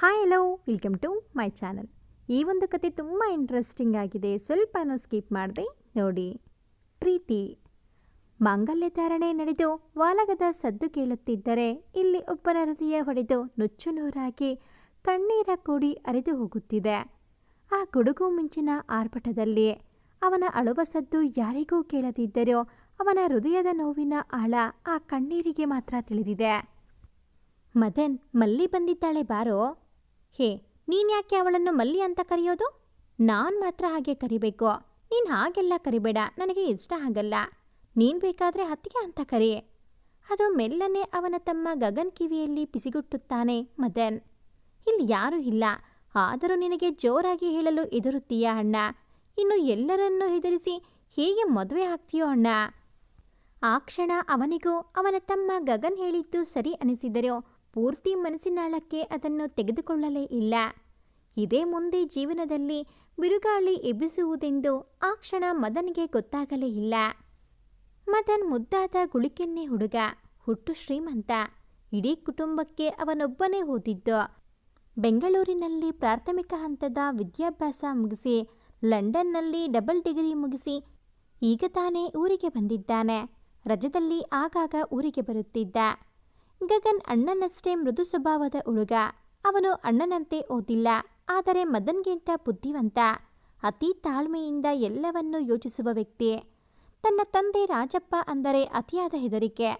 Hi hello welcome to my channel ಈ ಒಂದು ಕತೆ ತುಂಬ ಇಂಟ್ರೆಸ್ಟಿಂಗ್ ಆಗಿದೆ. ಸ್ವಲ್ಪನೂ ಸ್ಕಿಪ್ ಮಾಡಿದೆ. ನೋಡಿ, ಪ್ರೀತಿ. ಮಾಂಗಲ್ಯ ಧಾರಣೆ ನಡೆದು ವಾಲಗದ ಸದ್ದು ಕೇಳುತ್ತಿದ್ದರೆ ಇಲ್ಲಿ ಒಬ್ಬನ ಹೃದಯ ಹೊಡೆದು ನುಚ್ಚು ನೂರಾಗಿ ಕಣ್ಣೀರ ಕೂಡಿ ಅರಿದು ಹೋಗುತ್ತಿದೆ. ಆ ಗುಡುಗು ಮುಂಚಿನ ಆರ್ಭಟದಲ್ಲಿ ಅವನ ಅಳುವ ಸದ್ದು ಯಾರಿಗೂ ಕೇಳದಿದ್ದರೂ ಅವನ ಹೃದಯದ ನೋವಿನ ಆಳ ಆ ಕಣ್ಣೀರಿಗೆ ಮಾತ್ರ ತಿಳಿದಿದೆ. ಮದನ್ ಮಲ್ಲಿ ಬಂದಿದ್ದಾಳೆ ಬಾರೋ. ಹೇ, ನೀನ್ ಯಾಕೆ ಅವಳನ್ನು ಮಲ್ಲಿ ಅಂತ ಕರೆಯೋದು? ನಾನು ಮಾತ್ರ ಹಾಗೆ ಕರಿಬೇಕು. ನೀನು ಹಾಗೆಲ್ಲ ಕರಿಬೇಡ, ನನಗೆ ಇಷ್ಟ ಆಗಲ್ಲ ನೀನು ಬೇಕಾದ್ರೆ ಹತ್ತಿಗೆ ಅಂತ ಕರಿ. ಅದು ಮೆಲ್ಲನೆ ಅವನ ತಮ್ಮ ಗಗನ್ ಕಿವಿಯಲ್ಲಿ ಪಿಸಿಗುಟ್ಟುತ್ತಾನೆ, ಮದನ್. ಇಲ್ಲಿ ಯಾರೂ ಇಲ್ಲ. ಆದರೂ ನಿನಗೆ ಜೋರಾಗಿ ಹೇಳಲು ಎದುರುತ್ತೀಯಾ ಅಣ್ಣ? ಇನ್ನು ಎಲ್ಲರನ್ನೂ ಹೆದರಿಸಿ ಹೇಗೆ ಮದುವೆ ಆಗ್ತೀಯೋ, ಅಣ್ಣ? ಆ ಕ್ಷಣ ಅವನಿಗೂ ಅವನ ತಮ್ಮ ಗಗನ್ ಹೇಳಿದ್ದು ಸರಿ ಅನಿಸಿದರೂ ಪೂರ್ತಿ ಮನಸ್ಸಿನಾಳಕ್ಕೆ ಅದನ್ನು ತೆಗೆದುಕೊಳ್ಳಲೇ ಇಲ್ಲ. ಇದೇ ಮುಂದೆ ಜೀವನದಲ್ಲಿ ಬಿರುಗಾಳಿ ಎಬ್ಬಿಸುವುದೆಂದು ಆ ಕ್ಷಣ ಮದನ್ಗೆ ಗೊತ್ತಾಗಲೇ ಇಲ್ಲ. ಮದನ್ ಮುದ್ದಾದ ಗುಳಿಕೆನ್ನೆ ಹುಡುಗ, ಹುಟ್ಟು ಶ್ರೀಮಂತ. ಇಡೀ ಕುಟುಂಬಕ್ಕೆ ಅವನೊಬ್ಬನೇ ಓದಿದ್ದು. ಬೆಂಗಳೂರಿನಲ್ಲಿ ಪ್ರಾಥಮಿಕ ಹಂತದ ವಿದ್ಯಾಭ್ಯಾಸ ಮುಗಿಸಿ, ಲಂಡನ್ನಲ್ಲಿ ಡಬಲ್ ಡಿಗ್ರಿ ಮುಗಿಸಿ ಈಗ ತಾನೇ ಊರಿಗೆ ಬಂದಿದ್ದಾನೆ. ರಜದಲ್ಲಿ ಆಗಾಗ ಊರಿಗೆ ಬರುತ್ತಿದ್ದ. ಗಗನ್ ಅಣ್ಣನಷ್ಟೇ ಮೃದು ಸ್ವಭಾವದ ಹುಡುಗ. ಅವನು ಅಣ್ಣನಂತೆ ಓದಿಲ್ಲ, ಆದರೆ ಮದನ್ಗಿಂತ ಬುದ್ಧಿವಂತ. ಅತಿ ತಾಳ್ಮೆಯಿಂದ ಎಲ್ಲವನ್ನೂ ಯೋಚಿಸುವ ವ್ಯಕ್ತಿ. ತನ್ನ ತಂದೆ ರಾಜಪ್ಪ ಅಂದರೆ ಅತಿಯಾದ ಹೆದರಿಕೆ.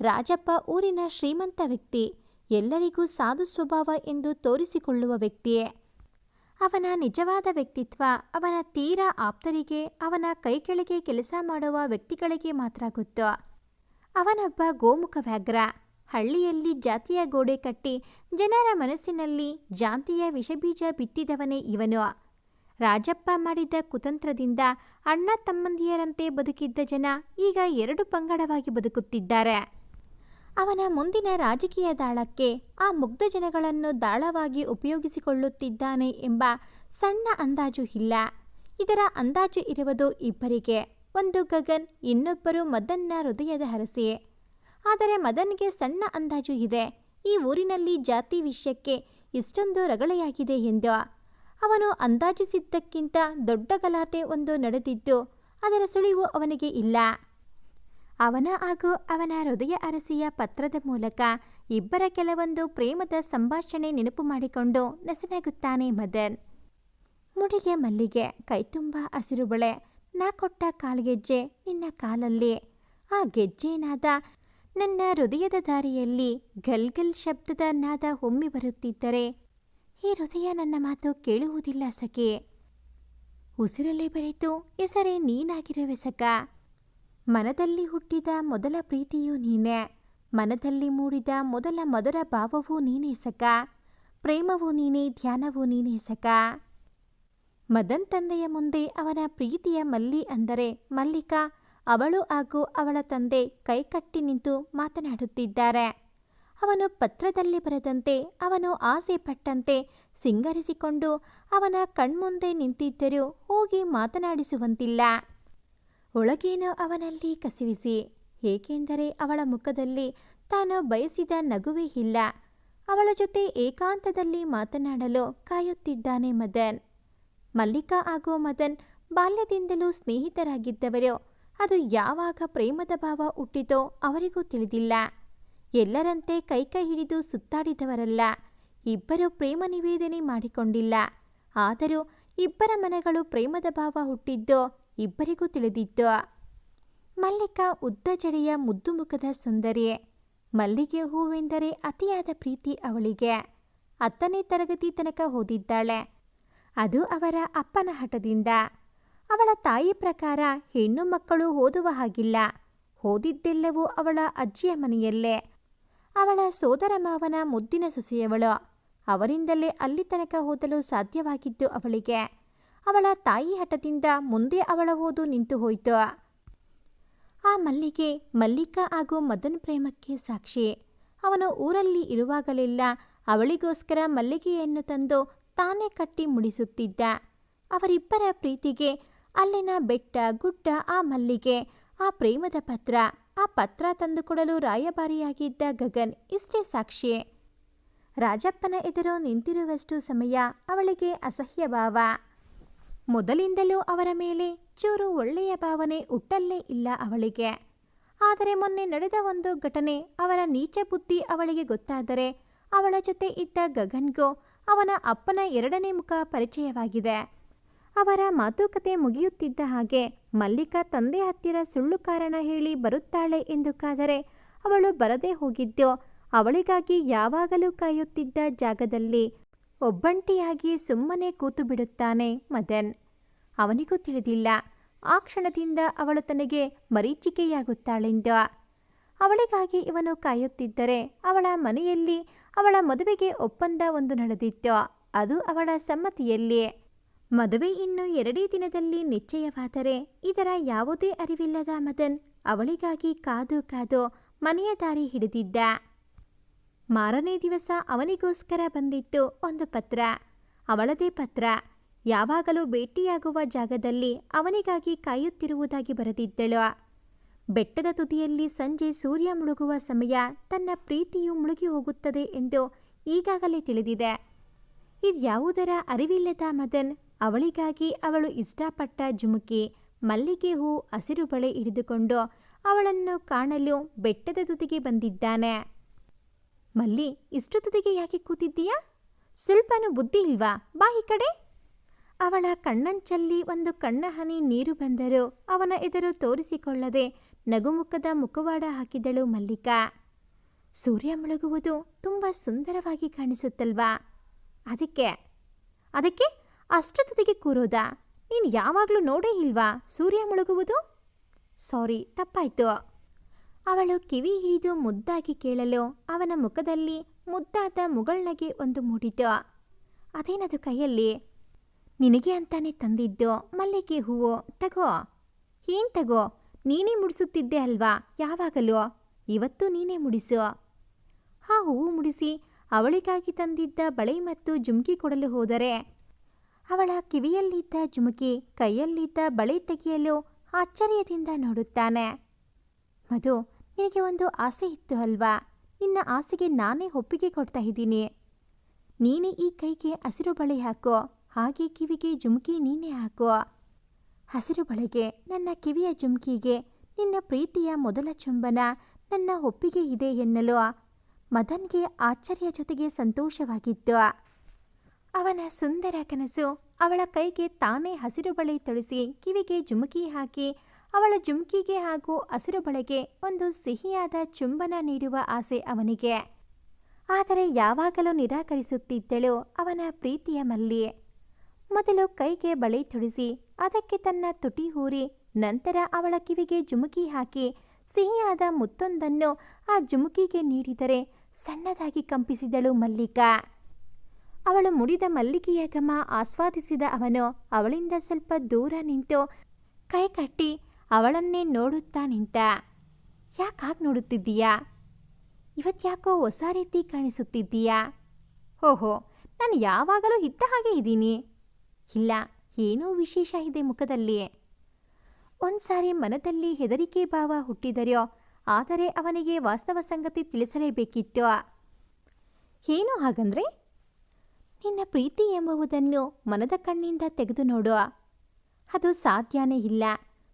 ರಾಜಪ್ಪ ಊರಿನ ಶ್ರೀಮಂತ ವ್ಯಕ್ತಿ, ಎಲ್ಲರಿಗೂ ಸಾಧು ಸ್ವಭಾವ ಎಂದು ತೋರಿಸಿಕೊಳ್ಳುವ ವ್ಯಕ್ತಿಯೇ ಅವನ ನಿಜವಾದ ವ್ಯಕ್ತಿತ್ವ, ಅವನ ತೀರಾ ಆಪ್ತರಿಗೆ, ಅವನ ಕೈಕೆಳಗೆ ಕೆಲಸ ಮಾಡುವ ವ್ಯಕ್ತಿಗಳಿಗೆ ಮಾತ್ರ ಗೊತ್ತು. ಅವನೊಬ್ಬ ಗೋಮುಖ ವ್ಯಾಘ್ರ. ಹಳ್ಳಿಯಲ್ಲಿ ಜಾತಿಯ ಗೋಡೆ ಕಟ್ಟಿ ಜನರ ಮನಸ್ಸಿನಲ್ಲಿ ಜಾತಿಯ ವಿಷಬೀಜ ಬಿತ್ತಿದವನೇ ಇವನು. ರಾಜಪ್ಪ ಮಾಡಿದ ಕುತಂತ್ರದಿಂದ ಅಣ್ಣ ತಮ್ಮಂದಿಯರಂತೆ ಬದುಕಿದ್ದ ಜನ ಈಗ ಎರಡು ಪಂಗಡವಾಗಿ ಬದುಕುತ್ತಿದ್ದಾರೆ. ಅವನ ಮುಂದಿನ ರಾಜಕೀಯ ದಾಳಕ್ಕೆ ಆ ಮುಗ್ಧ ಜನಗಳನ್ನು ದಾಳವಾಗಿ ಉಪಯೋಗಿಸಿಕೊಳ್ಳುತ್ತಿದ್ದಾನೆ ಎಂಬ ಸಣ್ಣ ಅಂದಾಜು ಇಲ್ಲ. ಇದರ ಅಂದಾಜು ಇರುವುದು ಇಬ್ಬರಿಗೆ, ಒಂದು ಗಗನ್, ಇನ್ನೊಬ್ಬರು ಮದನ್ನ ಹೃದಯದ ಹರಸೆ. ಆದರೆ ಮದನ್ಗೆ ಸಣ್ಣ ಅಂದಾಜು ಇದೆ. ಈ ಊರಿನಲ್ಲಿ ಜಾತಿ ವಿಷಯಕ್ಕೆ ಇಷ್ಟೊಂದು ರಗಳೆಯಾಗಿದೆ ಎಂದು. ಅವನು ಅಂದಾಜಿಸಿದ್ದಕ್ಕಿಂತ ದೊಡ್ಡ ಗಲಾಟೆ ಒಂದು ನಡೆದಿದ್ದು ಅದರ ಸುಳಿವು ಅವನಿಗೆ ಇಲ್ಲ. ಅವನ ಹಾಗೂ ಅವನ ಹೃದಯ ಅರಸಿಯ ಪತ್ರದ ಮೂಲಕ ಇಬ್ಬರ ಕೆಲವೊಂದು ಪ್ರೇಮದ ಸಂಭಾಷಣೆ ನೆನಪು ಮಾಡಿಕೊಂಡು ನಸನಗುತ್ತಾನೆ ಮದನ್. ಮುಡಿಗೆ ಮಲ್ಲಿಗೆ, ಕೈತುಂಬ ಹಸಿರು ಬಳೆ ನಾ ಕೊಟ್ಟ ಕಾಲ್ಗೆಜ್ಜೆ ನಿನ್ನ ಕಾಲಲ್ಲಿ. ಆ ಗೆಜ್ಜೆ ನಾದ ನನ್ನ ಹೃದಯದ ದಾರಿಯಲ್ಲಿ ಗಲ್ಗಲ್ ಶಬ್ದದ ನಾದ ಒಮ್ಮೆ ಬರುತ್ತಿದ್ದರೆ ಈ ಹೃದಯ ನನ್ನ ಮಾತು ಕೇಳುವುದಿಲ್ಲ ಸಖೆ. ಉಸಿರಲ್ಲೇ ಬರೆತು ಹೆಸರೇ ನೀನಾಗಿರುವೆ ಸಖ. ಮನದಲ್ಲಿ ಹುಟ್ಟಿದ ಮೊದಲ ಪ್ರೀತಿಯೂ ನೀನೇ. ಮನದಲ್ಲಿ ಮೂಡಿದ ಮೊದಲ ಮಧುರ ಭಾವವೂ ನೀನೇ ಸಖ. ಪ್ರೇಮವೂ ನೀನೇ, ಧ್ಯಾನವೂ ನೀನೇ ಸಖ. ಮದನ್ ತಂದೆಯ ಮುಂದೆ ಅವನ ಪ್ರೀತಿಯ ಮಲ್ಲಿ ಅಂದರೆ ಮಲ್ಲಿಕಾ ಅವಳು ಹಾಗೂ ಅವಳ ತಂದೆ ಕೈಕಟ್ಟಿ ನಿಂತು ಮಾತನಾಡುತ್ತಿದ್ದಾರೆ. ಅವನು ಪತ್ರದಲ್ಲಿ ಬರೆದಂತೆ, ಅವನು ಆಸೆ ಪಟ್ಟಂತೆ ಸಿಂಗರಿಸಿಕೊಂಡು ಅವನ ಕಣ್ಮುಂದೆ ನಿಂತಿದ್ದರೂ ಹೋಗಿ ಮಾತನಾಡಿಸುವಂತಿಲ್ಲ. ಒಳಗೇನೋ ಅವನಲ್ಲಿ ಕಸಿವಿಸಿ? ಏಕೆಂದರೆ ಅವಳ ಮುಖದಲ್ಲಿ ತಾನು ಬಯಸಿದ ನಗುವೇ ಇಲ್ಲ. ಅವಳ ಜೊತೆ ಏಕಾಂತದಲ್ಲಿ ಮಾತನಾಡಲು ಕಾಯುತ್ತಿದ್ದಾನೆ ಮದನ್. ಮಲ್ಲಿಕಾ ಹಾಗೂ ಮದನ್ ಬಾಲ್ಯದಿಂದಲೂ ಸ್ನೇಹಿತರಾಗಿದ್ದವರು. ಅದು ಯಾವಾಗ ಪ್ರೇಮದ ಭಾವ ಹುಟ್ಟಿತೋ ಅವರಿಗೂ ತಿಳಿದಿಲ್ಲ. ಎಲ್ಲರಂತೆ ಕೈಕೈ ಹಿಡಿದು ಸುತ್ತಾಡಿದವರಲ್ಲ. ಇಬ್ಬರು ಪ್ರೇಮ ನಿವೇದನೆ ಮಾಡಿಕೊಂಡಿಲ್ಲ. ಆದರೂ ಇಬ್ಬರ ಮನಗಳು ಪ್ರೇಮದ ಭಾವ ಹುಟ್ಟಿದ್ದೋ ಇಬ್ಬರಿಗೂ ತಿಳಿದಿತ್ತು ಮಲ್ಲಿಕ ಉದ್ದ ಜಡೆಯ ಮುದ್ದು ಮುಖದ ಸುಂದರಿ. ಮಲ್ಲಿಗೆ ಹೂವೆಂದರೆ ಅತಿಯಾದ ಪ್ರೀತಿ ಅವಳಿಗೆ. ಹತ್ತನೇ ತರಗತಿ ತನಕ ಓದಿದ್ದಾಳೆ. ಅದು ಅವರ ಅಪ್ಪನ ಹಠದಿಂದ. ಅವಳ ತಾಯಿ ಪ್ರಕಾರ ಹೆಣ್ಣು ಮಕ್ಕಳು ಓದುವ ಹಾಗಿಲ್ಲ. ಓದಿದ್ದೆಲ್ಲವೂ ಅವಳ ಅಜ್ಜಿಯ ಮನೆಯಲ್ಲೇ. ಅವಳ ಸೋದರ ಮಾವನ ಮುದ್ದಿನ ಸೊಸೆಯವಳು. ಅವರಿಂದಲೇ ಅಲ್ಲಿ ತನಕ ಓದಲು ಸಾಧ್ಯವಾಗಿದ್ದು ಅವಳಿಗೆ. ಅವಳ ತಾಯಿ ಹಠದಿಂದ ಮುಂದೆ ಅವಳ ಓದು ನಿಂತು ಹೋಯಿತು. ಆ ಮಲ್ಲಿಗೆ ಮಲ್ಲಿಕಾ ಹಾಗೂ ಮದನ್ ಪ್ರೇಮಕ್ಕೆ ಸಾಕ್ಷಿ. ಅವನು ಊರಲ್ಲಿ ಇರುವಾಗಲೆಲ್ಲ ಅವಳಿಗೋಸ್ಕರ ಮಲ್ಲಿಗೆಯನ್ನು ತಂದು ತಾನೇ ಕಟ್ಟಿ ಮುಡಿಸುತ್ತಿದ್ದ. ಅವರಿಬ್ಬರ ಪ್ರೀತಿಗೆ ಅಲ್ಲಿನ ಬೆಟ್ಟ, ಗುಡ್ಡ, ಆ ಮಲ್ಲಿಗೆ, ಆ ಪ್ರೇಮದ ಪತ್ರ, ಆ ಪತ್ರ ತಂದುಕೊಡಲು ರಾಯಭಾರಿಯಾಗಿದ್ದ ಗಗನ್ ಇಷ್ಟೇ ಸಾಕ್ಷಿ. ರಾಜಪ್ಪನ ಎದುರು ನಿಂತಿರುವಷ್ಟು ಸಮಯ ಅವಳಿಗೆ ಅಸಹ್ಯ ಭಾವ. ಮೊದಲಿಂದಲೂ ಅವರ ಮೇಲೆ ಚೂರು ಒಳ್ಳೆಯ ಭಾವನೆ ಹುಟ್ಟಲ್ಲೇ ಇಲ್ಲ ಅವಳಿಗೆ. ಆದರೆ ಮೊನ್ನೆ ನಡೆದ ಒಂದು ಘಟನೆ ಅವರ ನೀಚ ಬುದ್ಧಿ ಅವಳಿಗೆ ಗೊತ್ತಾದರೆ ಅವಳ ಜೊತೆ ಇದ್ದ ಗಗನ್ಗೂ ಅವನ ಅಪ್ಪನ ಎರಡನೇ ಮುಖ ಪರಿಚಯವಾಗಿದೆ. ಅವರ ಮಾತುಕತೆ ಮುಗಿಯುತ್ತಿದ್ದ ಹಾಗೆ ಮಲ್ಲಿಕಾ ತಂದೆ ಹತ್ತಿರ ಸುಳ್ಳು ಕಾರಣ ಹೇಳಿ ಬರುತ್ತಾಳೆ ಎಂದು ಕಾದರೆ ಅವಳು ಬರದೇ ಹೋಗಿದ್ದೋ, ಅವಳಿಗಾಗಿ ಯಾವಾಗಲೂ ಕಾಯುತ್ತಿದ್ದ ಜಾಗದಲ್ಲಿ ಒಬ್ಬಂಟಿಯಾಗಿ ಸುಮ್ಮನೆ ಕೂತು ಬಿಡುತ್ತಾನೆ ಮದನ್. ಅವನಿಗೂ ತಿಳಿದಿಲ್ಲ, ಆ ಕ್ಷಣದಿಂದ ಅವಳು ತನಗೆ ಮರೀಚಿಕೆಯಾಗುತ್ತಾಳೆಂದು. ಅವಳಿಗಾಗಿ ಇವನು ಕಾಯುತ್ತಿದ್ದರೆ ಅವಳ ಮನೆಯಲ್ಲಿ ಅವಳ ಮದುವೆಗೆ ಒಪ್ಪಂದ ಒಂದು ನಡೆದಿತ್ತು, ಅದು ಅವಳ ಸಮ್ಮತಿಯಲ್ಲಿ. ಮದುವೆ ಇನ್ನು ಎರಡೇ ದಿನದಲ್ಲಿ ನಿಶ್ಚಯವಾದರೆ ಇದರ ಯಾವುದೇ ಅರಿವಿಲ್ಲದ ಮದನ್ ಅವಳಿಗಾಗಿ ಕಾದು ಕಾದು ಮನೆಯ ದಾರಿ ಹಿಡಿದಿದ್ದ. ಮಾರನೇ ದಿವಸ ಅವನಿಗೋಸ್ಕರ ಬಂದಿತ್ತು ಒಂದು ಪತ್ರ. ಅವಳದೇ ಪತ್ರ. ಯಾವಾಗಲೂ ಭೇಟಿಯಾಗುವ ಜಾಗದಲ್ಲಿ ಅವನಿಗಾಗಿ ಕಾಯುತ್ತಿರುವುದಾಗಿ ಬರೆದಿದ್ದಳು. ಬೆಟ್ಟದ ತುದಿಯಲ್ಲಿ ಸಂಜೆ ಸೂರ್ಯ ಮುಳುಗುವ ಸಮಯ ತನ್ನ ಪ್ರೀತಿಯು ಮುಳುಗಿ ಹೋಗುತ್ತದೆ ಎಂದು ಈಗಾಗಲೇ ತಿಳಿದಿದೆ. ಇದ್ಯಾವುದರ ಅರಿವಿಲ್ಲದ ಮದನ್ ಅವಳಿಗಾಗಿ ಅವಳು ಇಷ್ಟಪಟ್ಟ ಜುಮುಕಿ, ಮಲ್ಲಿಗೆ ಹೂ, ಹಸಿರು ಬಳೆ ಹಿಡಿದುಕೊಂಡು ಅವಳನ್ನು ಕಾಣಲು ಬೆಟ್ಟದ ತುದಿಗೆ ಬಂದಿದ್ದಾನೆ. ಮಲ್ಲಿ, ಇಷ್ಟು ತುದಿಗೆ ಯಾಕೆ ಕೂತಿದ್ದೀಯಾ? ಸ್ವಲ್ಪನೂ ಬುದ್ಧಿ ಇಲ್ವಾ? ಬಾ ಈ ಕಡೆ. ಅವಳ ಕಣ್ಣಂಚಲ್ಲಿ ಒಂದು ಕಣ್ಣ ಹನಿ ನೀರು ಬಂದರೂ ಅವನ ಎದುರು ತೋರಿಸಿಕೊಳ್ಳದೆ ನಗುಮುಖದ ಮುಖವಾಡ ಹಾಕಿದಳು ಮಲ್ಲಿಕಾ. ಸೂರ್ಯ ಮುಳುಗುವುದು ತುಂಬ ಸುಂದರವಾಗಿ ಕಾಣಿಸುತ್ತಲ್ವಾ? ಅದಕ್ಕೆ? ಅದಕ್ಕೆ? ಅಷ್ಟು ತುದಿಗೆ ಕೂರೋದಾ? ನೀನು ಯಾವಾಗಲೂ ನೋಡೇ ಇಲ್ವಾ ಸೂರ್ಯ ಮುಳುಗುವುದು? ಸಾರಿ, ತಪ್ಪಾಯ್ತು. ಅವಳು ಕಿವಿ ಹಿಡಿದು ಮುದ್ದಾಗಿ ಕೇಳಲು ಅವನ ಮುಖದಲ್ಲಿ ಮುದ್ದಾದ ಮುಗಳ್ನಗೆ ಒಂದು ಮೂಡಿತು ಅದೇನದು ಕೈಯಲ್ಲಿ? ನಿನಗೆ ಅಂತಾನೆ ತಂದಿದ್ದು ಮಲ್ಲಿಗೆ ಹೂವು. ತಗೋ. ಏನ್ ತಗೋ? ನೀನೇ ಮುಡಿಸುತ್ತಿದ್ದೆ ಅಲ್ವಾ? ಯಾವಾಗಲೂ? ಇವತ್ತು ನೀನೇ ಮುಡಿಸು. ಆ ಹೂವು ಮುಡಿಸಿ ಅವಳಿಗಾಗಿ ತಂದಿದ್ದ ಬಳೆ ಮತ್ತು ಜುಮ್ಕಿ ಕೊಡಲು ಹೋದರೆ ಅವಳ ಕಿವಿಯಲ್ಲಿದ್ದ ಜುಮುಕಿ ಕೈಯಲ್ಲಿದ್ದ ಬಳೆ ತೆಗೆಯಲು ಆಶ್ಚರ್ಯದಿಂದ ನೋಡುತ್ತಾನೆ. ಮಧು, ನಿನಗೆ ಒಂದು ಆಸೆ ಇತ್ತು ಅಲ್ವಾ? ನಿನ್ನ ಆಸೆಗೆ ನಾನೇ ಒಪ್ಪಿಗೆ ಕೊಡ್ತಾ ಇದ್ದೀನಿ. ನೀನೇ ಈ ಕೈಗೆ ಹಸಿರು ಬಳೆ ಹಾಕೋ, ಹಾಗೆ ಕಿವಿಗೆ ಜುಮುಕಿ ನೀನೇ ಹಾಕೋ. ಹಸಿರು ಬಳೆಗೆ ನನ್ನ ಕಿವಿಯ ಜುಮುಕಿಗೆ ನಿನ್ನ ಪ್ರೀತಿಯ ಮೊದಲ ಚುಂಬನ ನನ್ನ ಒಪ್ಪಿಗೆ ಇದೆ ಎನ್ನಲು ಮದನ್ಗೆ ಆಶ್ಚರ್ಯ ಜೊತೆಗೆ ಸಂತೋಷವಾಗಿತ್ತು. ಅವನ ಸುಂದರ ಕನಸು ಅವಳ ಕೈಗೆ ತಾನೇ ಹಸಿರು ಬಳೆ ತೊಡಿಸಿ ಕಿವಿಗೆ ಜುಮುಕಿ ಹಾಕಿ ಅವಳ ಜುಮುಕಿಗೆ ಹಾಗೂ ಹಸಿರು ಬಳೆಗೆ ಒಂದು ಸಿಹಿಯಾದ ಚುಂಬನ ನೀಡುವ ಆಸೆ ಅವನಿಗೆ. ಆದರೆ ಯಾವಾಗಲೂ ನಿರಾಕರಿಸುತ್ತಿದ್ದಳು ಅವನ ಪ್ರೀತಿಯ ಮಲ್ಲಿ. ಮೊದಲು ಕೈಗೆ ಬಳೆ ತೊಡಿಸಿ ಅದಕ್ಕೆ ತನ್ನ ತುಟಿ ಹೂರಿ ನಂತರ ಅವಳ ಕಿವಿಗೆ ಜುಮುಕಿ ಹಾಕಿ ಸಿಹಿಯಾದ ಮುತ್ತೊಂದನ್ನು ಆ ಜುಮುಕಿಗೆ ನೀಡಿದರೆ ಸಣ್ಣದಾಗಿ ಕಂಪಿಸಿದಳು ಮಲ್ಲಿಕಾ. ಅವಳು ಮುಡಿದ ಮಲ್ಲಿಗೆಯ ಘಮ ಆಸ್ವಾದಿಸಿದ ಅವನು ಅವಳಿಂದ ಸ್ವಲ್ಪ ದೂರ ನಿಂತು ಕೈ ಕಟ್ಟಿ ಅವಳನ್ನೇ ನೋಡುತ್ತಾ ನಿಂತ, ಯಾಕಾಗ್ ನೋಡುತ್ತಿದ್ದೀಯಾ? ಇವತ್ತ್ಯಾಕೋ ಹೊಸ ರೀತಿ ಕಾಣಿಸುತ್ತಿದ್ದೀಯಾ? ಓಹೋ, ನಾನು ಯಾವಾಗಲೂ ಇದ್ದ ಹಾಗೆ ಇದ್ದೀನಿ. ಇಲ್ಲ, ಏನೋ ವಿಶೇಷ ಇದೆ ಮುಖದಲ್ಲಿ. ಒಂದ್ಸಾರಿ ಮನದಲ್ಲಿ ಹೆದರಿಕೆ ಭಾವ ಹುಟ್ಟಿದರೋ ಆದರೆ ಅವನಿಗೆ ವಾಸ್ತವ ಸಂಗತಿ ತಿಳಿಸಲೇಬೇಕಿತ್ತು. ಏನು ಹಾಗಂದ್ರೆ? ನಿನ್ನ ಪ್ರೀತಿ ಎಂಬುವುದನ್ನು ಮನದ ಕಣ್ಣಿಂದ ತೆಗೆದು ನೋಡು ಅದು ಸಾಧ್ಯನೇ ಇಲ್ಲ.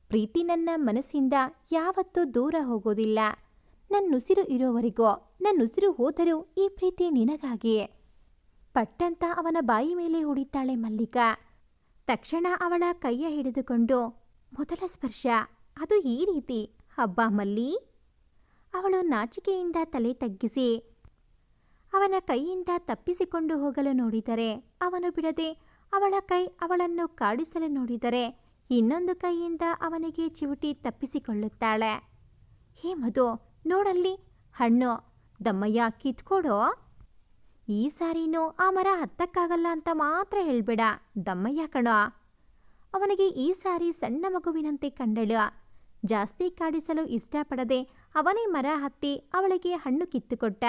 ಪ್ರೀತಿ ನನ್ನ ಮನಸ್ಸಿಂದ ಯಾವತ್ತೂ ದೂರ ಹೋಗೋದಿಲ್ಲ. ನನ್ನುಸಿರು ಇರೋವರೆಗೂ, ನನ್ನುಸಿರು ಹೋದರೂ ಈ ಪ್ರೀತಿ ನಿನಗಾಗಿ ಪಟ್ಟಂತ ಅವನ ಬಾಯಿ ಮೇಲೆ ಹೊಡಿತಾಳೆ ಮಲ್ಲಿಕ. ತಕ್ಷಣ ಅವಳ ಕೈಯ ಹಿಡಿದುಕೊಂಡು, ಮೊದಲ ಸ್ಪರ್ಶ, ಅದು ಈ ರೀತಿ. ಹಬ್ಬ ಮಲ್ಲಿ. ಅವಳು ನಾಚಿಕೆಯಿಂದ ತಲೆ ತಗ್ಗಿಸಿ ಅವನ ಕೈಯಿಂದ ತಪ್ಪಿಸಿಕೊಂಡು ಹೋಗಲು ನೋಡಿದರೆ ಅವನು ಬಿಡದೆ ಅವಳ ಕೈ ಅವಳನ್ನು ಕಾಡಿಸಲು ನೋಡಿದರೆ ಇನ್ನೊಂದು ಕೈಯಿಂದ ಅವನಿಗೆ ಚಿವುಟಿ ತಪ್ಪಿಸಿಕೊಳ್ಳುತ್ತಾಳೆ. ಹೇ ಮಧು, ನೋಡಲ್ಲಿ, ಹಣ್ಣು, ದಮ್ಮಯ್ಯ ಕಿತ್ಕೊಡೋ? ಈ ಸಾರಿನೂ ಆ ಮರ ಹತ್ತಕ್ಕಾಗಲ್ಲ ಅಂತ ಮಾತ್ರ ಹೇಳ್ಬೇಡ, ದಮ್ಮಯ್ಯ ಕಣೋ. ಅವನಿಗೆ ಈ ಸಾರಿ ಸಣ್ಣ ಮಗುವಿನಂತೆ ಕಂಡಳು. ಜಾಸ್ತಿ ಕಾಡಿಸಲು ಇಷ್ಟಪಡದೆ ಅವನೇ ಮರ ಹತ್ತಿ ಅವಳಿಗೆ ಹಣ್ಣು ಕಿತ್ತುಕೊಟ್ಟ.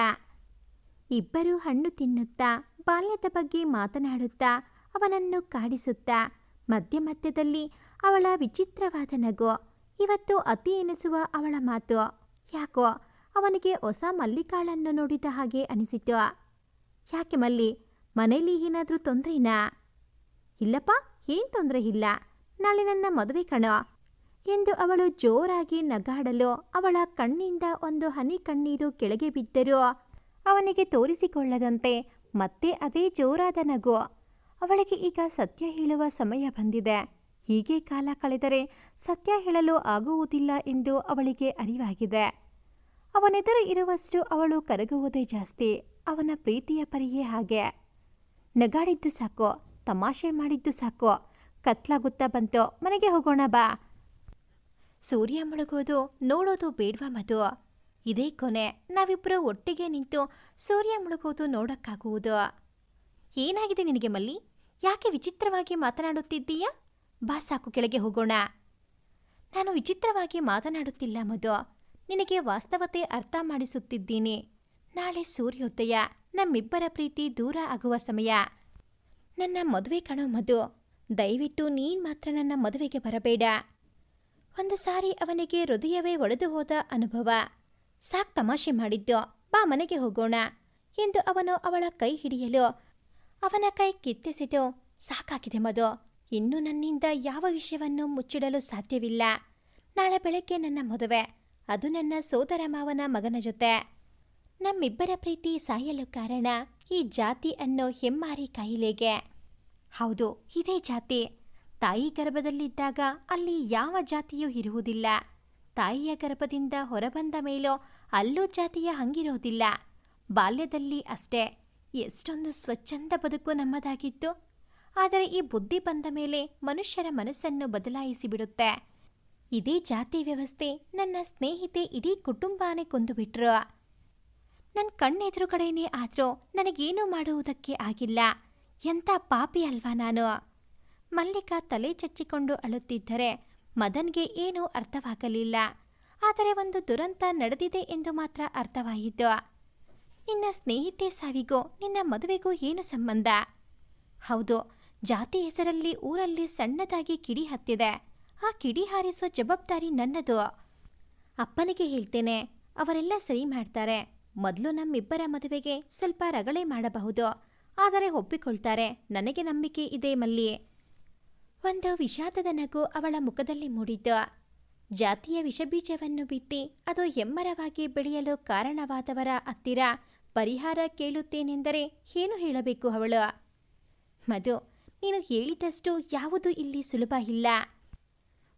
ಇಬ್ಬರೂ ಹಣ್ಣು ತಿನ್ನುತ್ತಾ, ಬಾಲ್ಯದ ಬಗ್ಗೆ ಮಾತನಾಡುತ್ತಾ, ಅವನನ್ನು ಕಾಡಿಸುತ್ತಾ, ಮಧ್ಯ ಮಧ್ಯದಲ್ಲಿ ಅವಳ ವಿಚಿತ್ರವಾದ ನಗು. ಇವತ್ತು ಅತಿ ಎನಿಸುವ ಅವಳ ಮಾತು. ಯಾಕೋ, ಅವನಿಗೆ ಹೊಸ ಮಲ್ಲಿಕಾಳನ್ನು ನೋಡಿದ ಹಾಗೆ ಅನಿಸಿತು. ಯಾಕೆ ಮಲ್ಲಿ ಮನೇಲಿ ಏನಾದರೂ ತೊಂದರೆನಾ? ಇಲ್ಲಪ್ಪ, ಏನು ತೊಂದರೆ ಇಲ್ಲ. ನಾಳೆ ನನ್ನ ಮದುವೆ ಕಣೋ. ಎಂದು ಅವಳು ಜೋರಾಗಿ ನಗಾಡಲು ಅವಳ ಕಣ್ಣಿಂದ ಒಂದು ಹನಿ ಕಣ್ಣೀರು ಕೆಳಗೆ ಬಿದ್ದರೂ ಅವನಿಗೆ ತೋರಿಸಿಕೊಳ್ಳದಂತೆ ಮತ್ತೆ ಅದೇ ಜೋರಾದ ನಗು. ಅವಳಿಗೆ ಈಗ ಸತ್ಯ ಹೇಳುವ ಸಮಯ ಬಂದಿದೆ. ಹೀಗೆ ಕಾಲ ಕಳೆದರೆ ಸತ್ಯ ಹೇಳಲು ಆಗುವುದಿಲ್ಲ ಎಂದು ಅವಳಿಗೆ ಅರಿವಾಗಿದೆ. ಅವನೆದುರು ಇರುವಷ್ಟು ಅವಳು ಕರಗುವುದೇ ಜಾಸ್ತಿ, ಅವನ ಪ್ರೀತಿಯ ಪರಿಯೇ ಹಾಗೆ. ನಗಾಡಿದ್ದು ಸಾಕು, ತಮಾಷೆ ಮಾಡಿದ್ದು ಸಾಕು. ಕತ್ಲಾಗುತ್ತಾ ಬಂತು, ಮನೆಗೆ ಹೋಗೋಣ ಬಾ. ಸೂರ್ಯ ಮುಳುಗೋದು ನೋಡೋದು ಬೇಡ್ವಾ ಮಧು? ಇದೇ ಕೊನೆ. ನಾವಿಬ್ಬರು ಒಟ್ಟಿಗೆ ನಿಂತು ಸೂರ್ಯ ಮುಳುಗೋದು ನೋಡಕ್ಕಾಗುವುದು. ಏನಾಗಿದೆ ನಿನಗೆ ಮಲ್ಲಿ? ಯಾಕೆ ವಿಚಿತ್ರವಾಗಿ ಮಾತನಾಡುತ್ತಿದ್ದೀಯಾ? ಬಾ ಸಾಕು ಕೆಳಗೆ ಹೋಗೋಣ. ನಾನು ವಿಚಿತ್ರವಾಗಿ ಮಾತನಾಡುತ್ತಿಲ್ಲ ಮಧು. ನಿನಗೆ ವಾಸ್ತವತೆ ಅರ್ಥ ಮಾಡಿಸುತ್ತಿದ್ದೀನಿ. ನಾಳೆ ಸೂರ್ಯೋದಯ. ನಮ್ಮಿಬ್ಬರ ಪ್ರೀತಿ ದೂರ ಆಗುವ ಸಮಯ. ನನ್ನ ಮದುವೆ ಕಣೋ ಮಧು. ದಯವಿಟ್ಟು ನೀನ್ ಮಾತ್ರ ನನ್ನ ಮದುವೆಗೆ ಬರಬೇಡ. ಒಂದು ಸಾರಿ ಅವನಿಗೆ ಹೃದಯವೇ ಒಡೆದು ಹೋದ ಅನುಭವ. ಸಾಕ್ ತಮಾಷೆ ಮಾಡಿದ್ದು. ಬಾ ಮನೆಗೆ ಹೋಗೋಣ ಎಂದು ಅವನು ಅವಳ ಕೈ ಹಿಡಿಯಲು ಅವನ ಕೈ ಕಿತ್ತೆಸೆದು ಸಾಕಾಗಿದೆ ಮದು ಇನ್ನು ನನ್ನಿಂದ ಯಾವ ವಿಷಯವನ್ನು ಮುಚ್ಚಿಡಲು ಸಾಧ್ಯವಿಲ್ಲ. ನಾಳೆ ಬೆಳಗ್ಗೆ ನನ್ನ ಮದುವೆ. ಅದು ನನ್ನ ಸೋದರ ಮಾವನ ಮಗನ ಜೊತೆ. ನಮ್ಮಿಬ್ಬರ ಪ್ರೀತಿ ಸಾಯಲು ಕಾರಣ ಈ ಜಾತಿ ಅನ್ನೋ ಹೆಮ್ಮಾರಿ ಕಾಯಿಲೆಗೆ. ಹೌದು, ಇದೇ ಜಾತಿ. ತಾಯಿ ಗರ್ಭದಲ್ಲಿದ್ದಾಗ ಅಲ್ಲಿ ಯಾವ ಜಾತಿಯೂ ಇರುವುದಿಲ್ಲ. ತಾಯಿಯ ಗರ್ಭದಿಂದ ಹೊರಬಂದ ಮೇಲೂ ಅಲ್ಲೂ ಜಾತಿಯ ಹಂಗಿರೋದಿಲ್ಲ. ಬಾಲ್ಯದಲ್ಲಿ ಅಷ್ಟೇ. ಎಷ್ಟೊಂದು ಸ್ವಚ್ಛಂದ ಬದುಕು ನಮ್ಮದಾಗಿತ್ತು. ಆದರೆ ಈ ಬುದ್ಧಿ ಬಂದ ಮೇಲೆ ಮನುಷ್ಯರ ಮನಸ್ಸನ್ನು ಬದಲಾಯಿಸಿಬಿಡುತ್ತೆ. ಇದೇ ಜಾತಿ ವ್ಯವಸ್ಥೆ ನನ್ನ ಸ್ನೇಹಿತೆ ಇಡೀ ಕುಟುಂಬನೇ ಕೊಂದುಬಿಟ್ರು. ನನ್ನ ಕಣ್ಣೆದುರುಗಡೆನೇ ಆದರೂ ನನಗೇನೂ ಮಾಡುವುದಕ್ಕೆ ಆಗಿಲ್ಲ. ಎಂಥ ಪಾಪಿ ಅಲ್ವಾ ನಾನು? ಮಲ್ಲಿಕಾ ತಲೆ ಚಚ್ಚಿಕೊಂಡು ಅಳುತ್ತಿದ್ದರೆ ಮದನ್ಗೆ ಏನೂ ಅರ್ಥವಾಗಲಿಲ್ಲ. ಆದರೆ ಒಂದು ದುರಂತ ನಡೆದಿದೆ ಎಂದು ಮಾತ್ರ ಅರ್ಥವಾಯಿತು. ನಿನ್ನ ಸ್ನೇಹಿತೆ ಸಾವಿಗೂ ನಿನ್ನ ಮದುವೆಗೂ ಏನು ಸಂಬಂಧ? ಹೌದು, ಜಾತಿ ಹೆಸರಲ್ಲಿ ಊರಲ್ಲಿ ಸಣ್ಣದಾಗಿ ಕಿಡಿ ಹತ್ತಿದೆ. ಆ ಕಿಡಿ ಹಾರಿಸೋ ಜವಾಬ್ದಾರಿ ನನ್ನದು. ಅಪ್ಪನಿಗೆ ಹೇಳ್ತೇನೆ, ಅವರೆಲ್ಲ ಸರಿ ಮಾಡ್ತಾರೆ. ಮೊದಲು ನಮ್ಮಿಬ್ಬರ ಮದುವೆಗೆ ಸ್ವಲ್ಪ ರಗಳೆ ಮಾಡಬಹುದು. ಆದರೆ ಒಪ್ಪಿಕೊಳ್ತಾರೆ, ನನಗೆ ನಂಬಿಕೆ ಇದೆ ಮಲ್ಲಿ. ಒಂದು ವಿಷಾದದ ನಗು ಅವಳ ಮುಖದಲ್ಲಿ ಮೂಡಿತು. ಜಾತಿಯ ವಿಷಬೀಜವನ್ನು ಬಿತ್ತಿ ಅದು ಹೆಮ್ಮರವಾಗಿ ಬೆಳೆಯಲು ಕಾರಣವಾದವರ ಹತ್ತಿರ ಪರಿಹಾರ ಕೇಳುತ್ತೇನೆಂದರೆ ಏನು ಹೇಳಬೇಕು ಅವಳು? ಮಧು, ನೀನು ಹೇಳಿದಷ್ಟು ಯಾವುದೂ ಇಲ್ಲಿ ಸುಲಭ ಇಲ್ಲ.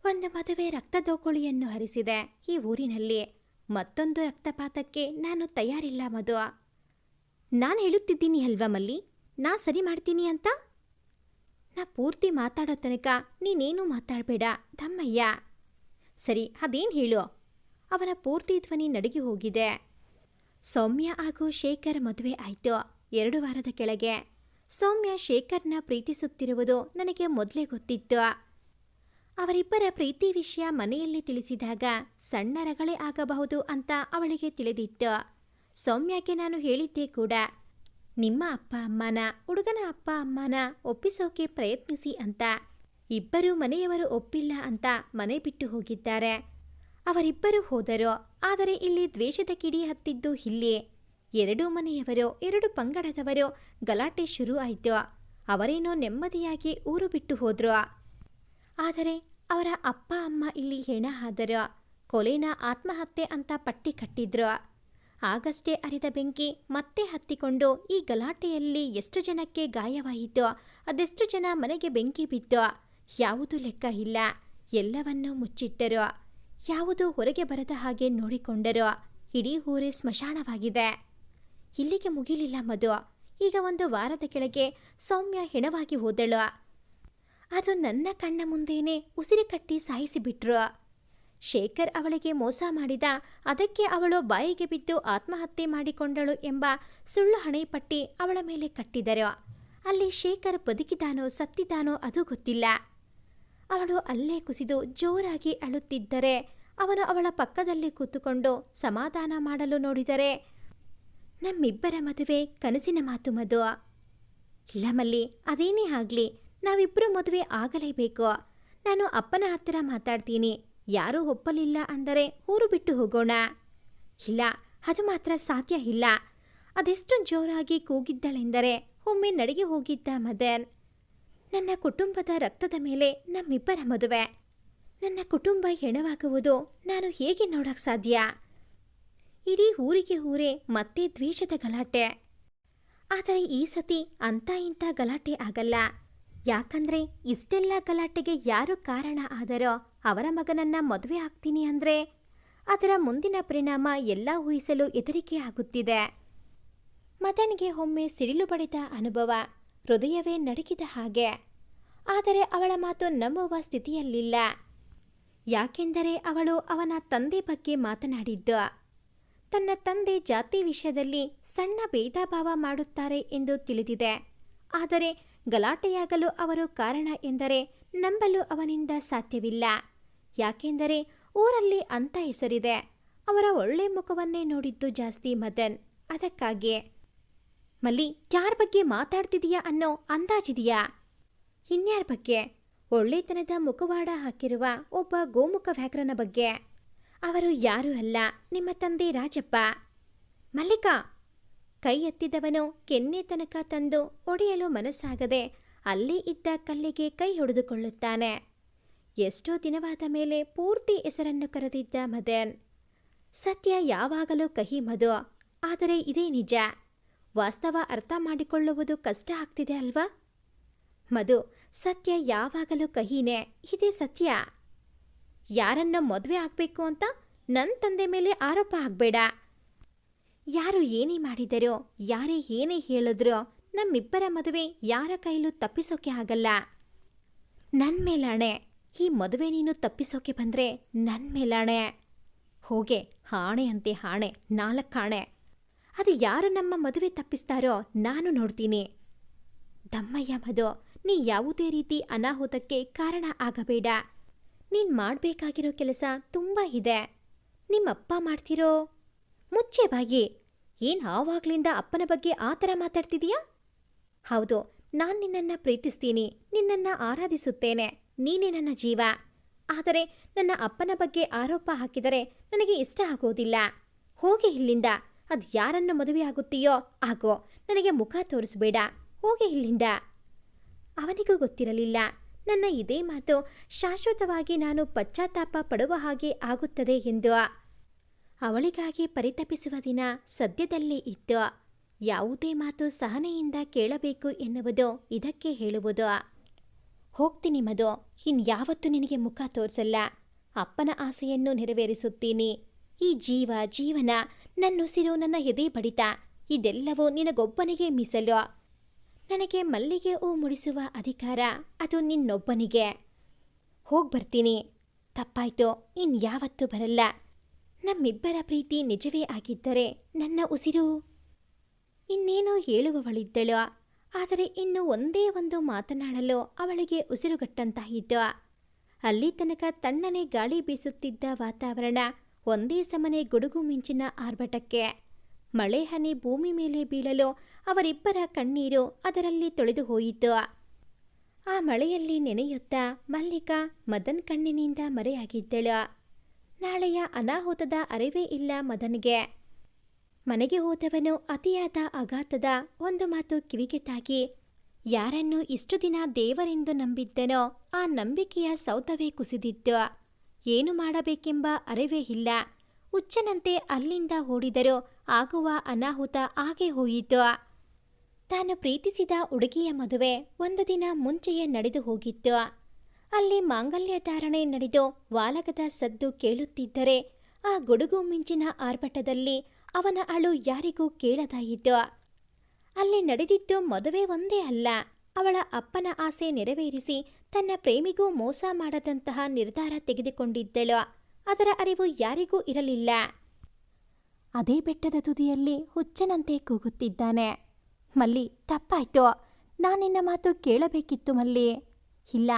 ಒಂದು ಮದುವೆ ರಕ್ತದೋಕುಳಿಯನ್ನು ಹರಿಸಿದೆ ಈ ಊರಿನಲ್ಲಿ. ಮತ್ತೊಂದು ರಕ್ತಪಾತಕ್ಕೆ ನಾನು ತಯಾರಿಲ್ಲ ಮಧು. ನಾನು ಹೇಳುತ್ತಿದ್ದೀನಿ ಅಲ್ವಾ ಮಲ್ಲಿ? ನಾ ಸರಿ ಮಾಡ್ತೀನಿ ಅಂತ? ನಾ ಪೂರ್ತಿ ಮಾತಾಡೋ ತನಕ ನೀನೇನೂ ಮಾತಾಡಬೇಡ ದಮ್ಮಯ್ಯ ಸರಿ, ಅದೇನು ಹೇಳು? ಅವನ ಪೂರ್ತಿ ಧ್ವನಿ ನಡುಗಿ ಹೋಗಿದೆ. ಸೌಮ್ಯ ಹಾಗೂ ಶೇಖರ್ ಮದುವೆ ಆಯಿತು. ಎರಡು ವಾರದ ಕೆಳಗೆ. ಸೌಮ್ಯ ಶೇಖರ್ನ ಪ್ರೀತಿಸುತ್ತಿರುವುದು ನನಗೆ ಮೊದಲೇ ಗೊತ್ತಿತ್ತು. ಅವರಿಬ್ಬರ ಪ್ರೀತಿ ವಿಷಯ ಮನೆಯಲ್ಲಿ ತಿಳಿಸಿದಾಗ ಸಣ್ಣ ರಗಳೇ ಆಗಬಹುದು ಅಂತ ಅವಳಿಗೆ ತಿಳಿದಿತ್ತು. ಸೌಮ್ಯಕ್ಕೆ ನಾನು ಹೇಳಿದ್ದೆ ಕೂಡ, ನಿಮ್ಮ ಅಪ್ಪ ಅಮ್ಮನ, ಹುಡುಗನ ಅಪ್ಪ ಅಮ್ಮನ ಒಪ್ಪಿಸೋಕೆ ಪ್ರಯತ್ನಿಸಿ ಅಂತ. ಇಬ್ಬರು ಮನೆಯವರು ಒಪ್ಪಿಲ್ಲ ಅಂತ ಮನೆ ಬಿಟ್ಟು ಹೋಗಿದ್ದಾರೆ. ಅವರಿಬ್ಬರು ಹೋದರು, ಆದರೆ ಇಲ್ಲಿ ದ್ವೇಷದ ಕಿಡಿ ಹತ್ತಿದ್ದು ಇಲ್ಲಿ. ಎರಡೂ ಮನೆಯವರು, ಎರಡು ಪಂಗಡದವರು ಗಲಾಟೆ ಶುರು ಆಯಿತು. ಅವರೇನೋ ನೆಮ್ಮದಿಯಾಗಿ ಊರು ಬಿಟ್ಟು ಹೋದ್ರು. ಆದರೆ ಅವರ ಅಪ್ಪ, ಅಮ್ಮ ಇಲ್ಲಿ ಹೆಣ ಆದರು ಕೊಲೆನ ಆತ್ಮಹತ್ಯೆ ಅಂತ ಪಟ್ಟಿ ಕಟ್ಟಿದ್ರು. ಆಗಷ್ಟೇ ಅರಿದ ಬೆಂಕಿ ಮತ್ತೆ ಹತ್ತಿಕೊಂಡು ಈ ಗಲಾಟೆಯಲ್ಲಿ ಎಷ್ಟು ಜನಕ್ಕೆ ಗಾಯವಾಯಿತು, ಅದೆಷ್ಟು ಜನ ಮನೆಗೆ ಬೆಂಕಿ ಬಿತ್ತು ಯಾವುದೂ ಲೆಕ್ಕ ಇಲ್ಲ. ಎಲ್ಲವನ್ನೂ ಮುಚ್ಚಿಟ್ಟರು. ಯಾವುದು ಹೊರಗೆ ಬರದ ಹಾಗೆ ನೋಡಿಕೊಂಡರು. ಇಡೀ ಊರೇ ಸ್ಮಶಾನವಾಗಿದೆ. ಇಲ್ಲಿಗೆ ಮುಗಿಲಿಲ್ಲ ಮಧು. ಈಗ ಒಂದು ವಾರದ ಕೆಳಗೆ ಸೌಮ್ಯ ಹೆಣವಾಗಿ ಹೋದಳು. ಅದು ನನ್ನ ಕಣ್ಣ ಮುಂದೇನೆ ಉಸಿರು ಕಟ್ಟಿ ಸಾಯಿಸಿಬಿಟ್ರು. ಶೇಖರ್ ಅವಳಿಗೆ ಮೋಸ ಮಾಡಿದ, ಅದಕ್ಕೆ ಅವಳು ಬಾಯಿಗೆ ಬಿದ್ದು ಆತ್ಮಹತ್ಯೆ ಮಾಡಿಕೊಂಡಳು ಎಂಬ ಸುಳ್ಳು ಹಣೆಪಟ್ಟಿ ಅವಳ ಮೇಲೆ ಕಟ್ಟಿದರು. ಅಲ್ಲಿ ಶೇಖರ್ ಬದುಕಿದಾನೋ ಸತ್ತಿದಾನೋ ಅದು ಗೊತ್ತಿಲ್ಲ. ಅವಳು ಅಲ್ಲೇ ಕುಸಿದು ಜೋರಾಗಿ ಅಳುತ್ತಿದ್ದರೆ ಅವನು ಅವಳ ಪಕ್ಕದಲ್ಲಿ ಕೂತುಕೊಂಡು ಸಮಾಧಾನ ಮಾಡಲು ನೋಡಿದರೆ, ನಮ್ಮಿಬ್ಬರ ಮದುವೆ ಕನಸಿನ ಮಾತು ಮಧು ಇಲ್ಲ ಮಲ್ಲಿ, ಅದೇನೇ ಆಗಲಿ ನಾವಿಬ್ಬರು ಮದುವೆ ಆಗಲೇಬೇಕು. ನಾನು ಅಪ್ಪನ ಹತ್ತಿರ ಮಾತಾಡ್ತೀನಿ, ಯಾರೂ ಒಪ್ಪಲಿಲ್ಲ ಅಂದರೆ ಊರು ಬಿಟ್ಟು ಹೋಗೋಣ. ಇಲ್ಲ, ಅದು ಮಾತ್ರ ಸಾಧ್ಯ ಇಲ್ಲ. ಅದೆಷ್ಟು ಜೋರಾಗಿ ಕೂಗಿದ್ದಳೆಂದರೆ ಒಮ್ಮೆ ನಡಿಗೆ ಹೋಗಿದ್ದ ಮದನ್. ನನ್ನ ಕುಟುಂಬದ ರಕ್ತದ ಮೇಲೆ ನಮ್ಮಿಬ್ಬರ ಮದುವೆ. ನನ್ನ ಕುಟುಂಬ ಹೆಣವಾಗುವುದು ನಾನು ಹೇಗೆ ನೋಡಕ್ ಸಾಧ್ಯ? ಇಡೀ ಊರಿಗೆ ಊರೇ ಮತ್ತೆ ದ್ವೇಷದ ಗಲಾಟೆ. ಆದರೆ ಈ ಸತಿ ಅಂತ ಇಂಥ ಗಲಾಟೆ ಆಗಲ್ಲ. ಯಾಕಂದ್ರೆ ಇಷ್ಟೆಲ್ಲ ಗಲಾಟೆಗೆ ಯಾರು ಕಾರಣ ಆದರೋ ಅವರ ಮಗನನ್ನ ಮದುವೆ ಆಗ್ತೀನಿ ಅಂದ್ರೆ ಅದರ ಮುಂದಿನ ಪರಿಣಾಮ ಎಲ್ಲ ಊಹಿಸಲು ಎದರಿಕೆ ಆಗುತ್ತಿದೆ. ಮದನ್ಗೆ ಒಮ್ಮೆ ಸಿಡಿಲು ಪಡೆದ ಅನುಭವ. ಹೃದಯವೇ ನಡುಕಿದ ಹಾಗೆ. ಆದರೆ ಅವಳ ಮಾತು ನಂಬುವ ಸ್ಥಿತಿಯಲ್ಲಿಲ್ಲ. ಯಾಕೆಂದರೆ ಅವಳು ಅವನ ತಂದೆ ಬಗ್ಗೆ ಮಾತನಾಡಿದ್ದು. ತನ್ನ ತಂದೆ ಜಾತಿ ವಿಷಯದಲ್ಲಿ ಸಣ್ಣ ಭೇದಭಾವ ಮಾಡುತ್ತಾರೆ ಎಂದು ತಿಳಿದಿದೆ. ಆದರೆ ಗಲಾಟೆಯಾಗಲು ಅವರು ಕಾರಣ ಎಂದರೆ ನಂಬಲು ಅವನಿಂದ ಸಾಧ್ಯವಿಲ್ಲ. ಯಾಕೆಂದರೆ ಊರಲ್ಲಿ ಅಂತ ಹೆಸರಿದೆ. ಅವರ ಒಳ್ಳೆ ಮುಖವನ್ನೇ ನೋಡಿದ್ದು ಜಾಸ್ತಿ ಮದನ್. ಅದಕ್ಕಾಗಿ ಮಲ್ಲಿ, ಯಾರ ಬಗ್ಗೆ ಮಾತಾಡ್ತಿದೀಯಾ ಅನ್ನೋ ಅಂದಾಜಿದೆಯಾ? ಇನ್ಯಾರ ಬಗ್ಗೆ? ಒಳ್ಳೆತನದ ಮುಖವಾಡ ಹಾಕಿರುವ ಒಬ್ಬ ಗೋಮುಖ ವ್ಯಾಕರನ ಬಗ್ಗೆ. ಅವರು ಯಾರೂ ಅಲ್ಲ, ನಿಮ್ಮ ತಂದೆ ರಾಜಪ್ಪ. ಮಲ್ಲಿಕಾ! ಕೈ ಎತ್ತಿದವನು ಕೆನ್ನೆ ತನಕ ತಂದು ಒಡೆಯಲು ಮನಸ್ಸಾಗದೆ ಅಲ್ಲೇ ಇದ್ದ ಕಲ್ಲಿಗೆ ಕೈ ಹೊಡೆದುಕೊಳ್ಳುತ್ತಾನೆ. ಎಷ್ಟೋ ದಿನವಾದ ಮೇಲೆ ಪೂರ್ತಿ ಹೆಸರನ್ನು ಕರೆದಿದ್ದ ಮದನ್. ಸತ್ಯ ಯಾವಾಗಲೂ ಕಹಿ ಮಧು, ಆದರೆ ಇದೇ ನಿಜ. ವಾಸ್ತವ ಅರ್ಥ ಮಾಡಿಕೊಳ್ಳುವುದು ಕಷ್ಟ ಆಗ್ತಿದೆ ಅಲ್ವಾ? ಮಧು, ಸತ್ಯ ಯಾವಾಗಲೂ ಕಹಿನೇ, ಇದೇ ಸತ್ಯ. ಯಾರನ್ನ ಮದುವೆ ಆಗಬೇಕು ಅಂತ ನನ್ನ ತಂದೆ ಮೇಲೆ ಆರೋಪ ಆಗಬೇಡ. ಯಾರು ಏನೇ ಮಾಡಿದರೋ, ಯಾರೇ ಏನೇ ಹೇಳಿದ್ರೋ ನಮ್ಮಿಬ್ಬರ ಮದುವೆ ಯಾರ ಕೈಲೂ ತಪ್ಪಿಸೋಕೆ ಆಗಲ್ಲ. ನನ್ನ ಮೇಲಾಣೆ, ಈ ಮದುವೆ ನೀನು ತಪ್ಪಿಸೋಕೆ ಬಂದ್ರೆ ನನ್ನ ಮೇಲಾಣೆ. ಹೋಗೆ ಹಾಣೆ ಅಂತೆ ಹಾಣೆ, ನಾಲ್ಕಾಣೆ. ಅದು ಯಾರು ನಮ್ಮ ಮದುವೆ ತಪ್ಪಿಸ್ತಾರೋ ನಾನು ನೋಡ್ತೀನಿ. ದಮ್ಮಯ್ಯ ಮಧು, ನೀ ಯಾವುದೇ ರೀತಿ ಅನಾಹುತಕ್ಕೆ ಕಾರಣ ಆಗಬೇಡ. ನೀನ್ ಮಾಡಬೇಕಾಗಿರೋ ಕೆಲಸ ತುಂಬ ಇದೆ. ನಿಮ್ಮಪ್ಪ ಮಾಡ್ತಿರೋ? ಮುಚ್ಚೆ ಬಾಯಿ. ಏನ್ ಆವಾಗ್ಲಿಂದ ಅಪ್ಪನ ಬಗ್ಗೆ ಆ ಥರ ಮಾತಾಡ್ತಿದೀಯಾ? ಹೌದು, ನಾನು ನಿನ್ನನ್ನು ಪ್ರೀತಿಸ್ತೀನಿ, ನಿನ್ನನ್ನು ಆರಾಧಿಸುತ್ತೇನೆ, ನೀನೇ ನನ್ನ ಜೀವ. ಆದರೆ ನನ್ನ ಅಪ್ಪನ ಬಗ್ಗೆ ಆರೋಪ ಹಾಕಿದರೆ ನನಗೆ ಇಷ್ಟ ಆಗೋದಿಲ್ಲ. ಹೋಗಿ ಇಲ್ಲಿಂದ. ಅದು ಯಾರನ್ನು ಮದುವೆ ಆಗುತ್ತೀಯೋ ಆಗೋ ನನಗೆ ಮುಖ ತೋರಿಸಬೇಡ, ಹೋಗಿ ಇಲ್ಲಿಂದ. ಅವನಿಗೂ ಗೊತ್ತಿರಲಿಲ್ಲ. ನನ್ನ ಇದೇ ಮಾತು ಶಾಶ್ವತವಾಗಿ ನಾನು ಪಶ್ಚಾತ್ತಾಪ ಪಡುವ ಹಾಗೆ ಆಗುತ್ತದೆ ಎಂದು. ಅವಳಿಗಾಗಿ ಪರಿತಪಿಸುವ ದಿನ ಸದ್ಯದಲ್ಲೇ ಇತ್ತು. ಯಾವುದೇ ಮಾತು ಸಹನೆಯಿಂದ ಕೇಳಬೇಕು ಎನ್ನುವುದು ಇದಕ್ಕೆ ಹೇಳುವುದು. ಹೋಗ್ತೀನಿ ಮದು ಇನ್ಯಾವತ್ತೂ ನಿನಗೆ ಮುಖ ತೋರಿಸಲ್ಲ. ಅಪ್ಪನ ಆಸೆಯನ್ನು ನೆರವೇರಿಸುತ್ತೀನಿ. ಈ ಜೀವ ಜೀವನ ನನ್ನುಸಿರು ನನ್ನ ಎದೆ ಬಡಿತ, ಇದೆಲ್ಲವೂ ನಿನಗೊಬ್ಬನಿಗೆ ಮೀಸಲು. ನನಗೆ ಮಲ್ಲಿಗೆ ಹೂ ಮುಡಿಸುವ ಅಧಿಕಾರ ಅದು ನಿನ್ನೊಬ್ಬನಿಗೆ. ಹೋಗಿ ಬರ್ತೀನಿ. ತಪ್ಪಾಯ್ತು ಇನ್ಯಾವತ್ತೂ ಬರಲ್ಲ. ನಮ್ಮಿಬ್ಬರ ಪ್ರೀತಿ ನಿಜವೇ ಆಗಿದ್ದರೆ ನನ್ನ ಉಸಿರು? ಇನ್ನೇನೋ ಹೇಳುವವಳಿದ್ದಳು. ಆದರೆ ಇನ್ನು ಒಂದೇ ಒಂದು ಮಾತನಾಡಲು ಅವಳಿಗೆ ಉಸಿರುಗಟ್ಟಂತಾಯಿತು. ಅಲ್ಲಿ ತನಕ ತಣ್ಣನೆ ಗಾಳಿ ಬೀಸುತ್ತಿದ್ದ ವಾತಾವರಣ ಒಂದೇ ಸಮನೆ ಗುಡುಗು ಮಿಂಚಿನ ಆರ್ಭಟಕ್ಕೆ. ಮಳೆ ಹನಿ ಭೂಮಿ ಮೇಲೆ ಬೀಳಲು ಅವರಿಬ್ಬರ ಕಣ್ಣೀರು ಅದರಲ್ಲಿ ತೊಳೆದು ಹೋಯಿತು. ಆ ಮಳೆಯಲ್ಲಿ ನೆನೆಯುತ್ತಾ ಮಲ್ಲಿಕಾ ಮದನ್ ಕಣ್ಣಿನಿಂದ ಮರೆಯಾಗಿದ್ದಳು. ನಾಳೆಯ ಅನಾಹುತದ ಅರಿವೇ ಇಲ್ಲ ಮದನ್ಗೆ. ಮನೆಗೆ ಹೋದವನು ಅತಿಯಾದ ಆಘಾತದ ಒಂದು ಮಾತು ಕಿವಿಗೆ ತಾಗಿ, ಯಾರನ್ನು ಇಷ್ಟು ದಿನ ದೇವರೆಂದು ನಂಬಿದ್ದನೋ ಆ ನಂಬಿಕೆಯ ಸೌತವೇ ಕುಸಿದಿತ್ತು. ಏನು ಮಾಡಬೇಕೆಂಬ ಅರಿವೇ ಇಲ್ಲ. ಹುಚ್ಚನಂತೆ ಅಲ್ಲಿಂದ ಓಡಿದರೂ ಆಗುವ ಅನಾಹುತ ಹಾಗೆ ಹೋಯಿತು. ತಾನು ಪ್ರೀತಿಸಿದ ಹುಡುಗಿಯ ಮದುವೆ ಒಂದು ದಿನ ಮುಂಚೆಯೇ ನಡೆದು ಹೋಗಿತ್ತು. ಅಲ್ಲಿ ಮಾಂಗಲ್ಯ ಧಾರಣೆ ನಡೆದು ವಾಲಗದ ಸದ್ದು ಕೇಳುತ್ತಿದ್ದರೆ ಆ ಗುಡುಗು ಮಿಂಚಿನ ಆರ್ಭಟದಲ್ಲಿ ಅವನ ಅಳು ಯಾರಿಗೂ ಕೇಳದಾಯಿತು. ಅಲ್ಲಿ ನಡೆದಿದ್ದು ಮದುವೆ ಒಂದೇ ಅಲ್ಲ. ಅವಳ ಅಪ್ಪನ ಆಸೆ ನೆರವೇರಿಸಿ ತನ್ನ ಪ್ರೇಮಿಗೂ ಮೋಸ ಮಾಡದಂತಹ ನಿರ್ಧಾರ ತೆಗೆದುಕೊಂಡಿದ್ದಳು. ಅದರ ಅರಿವು ಯಾರಿಗೂ ಇರಲಿಲ್ಲ. ಅದೇ ಬೆಟ್ಟದ ತುದಿಯಲ್ಲಿ ಹುಚ್ಚನಂತೆ ಕೂಗುತ್ತಿದ್ದಾನೆ. ಮಲ್ಲಿ, ತಪ್ಪಾಯ್ತು. ನಾನಿನ್ನ ನಿನ್ನ ಮಾತು ಕೇಳಬೇಕಿತ್ತು ಮಲ್ಲಿ. ಇಲ್ಲ,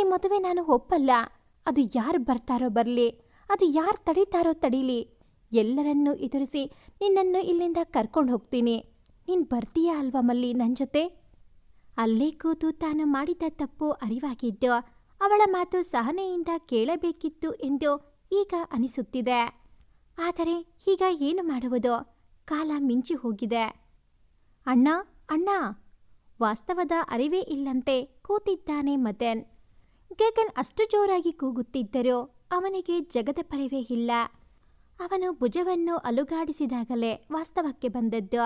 ಈ ಮದುವೆ ನಾನು ಒಪ್ಪಲ್ಲ. ಅದು ಯಾರು ಬರ್ತಾರೋ ಬರಲಿ. ಅದು ಯಾರು ತಡೀತಾರೋ ತಡೀಲಿ. ಎಲ್ಲರನ್ನೂ ಎದುರಿಸಿ ನಿನ್ನನ್ನು ಇಲ್ಲಿಂದ ಕರ್ಕೊಂಡು ಹೋಗ್ತೀನಿ. ನೀನು ಬರ್ತೀಯಾ ಅಲ್ವಾ ಮಲ್ಲಿ ನನ್ನ ಜೊತೆ? ಅಲ್ಲೇ ಕೂತು ತಾನು ಮಾಡಿದ ತಪ್ಪು ಅರಿವಾಗಿದ್ದು ಅವಳ ಮಾತು ಸಹನೆಯಿಂದ ಕೇಳಬೇಕಿತ್ತು ಎಂದು ಈಗ ಅನಿಸುತ್ತಿದೆ. ಆದರೆ ಈಗ ಏನು ಮಾಡುವುದು? ಕಾಲ ಮಿಂಚಿ ಹೋಗಿದೆ. ಅಣ್ಣ ಅಣ್ಣ! ವಾಸ್ತವದ ಅರಿವೇ ಇಲ್ಲಂತೆ ಕೂತಿದ್ದಾನೆ ಮದನ್. ಗಗನ್ ಅಷ್ಟು ಜೋರಾಗಿ ಕೂಗುತ್ತಿದ್ದರೂ ಅವನಿಗೆ ಜಗದ ಪರಿವೇ ಇಲ್ಲ. ಅವನು ಭುಜವನ್ನು ಅಲುಗಾಡಿಸಿದಾಗಲೇ ವಾಸ್ತವಕ್ಕೆ ಬಂದದ್ದು.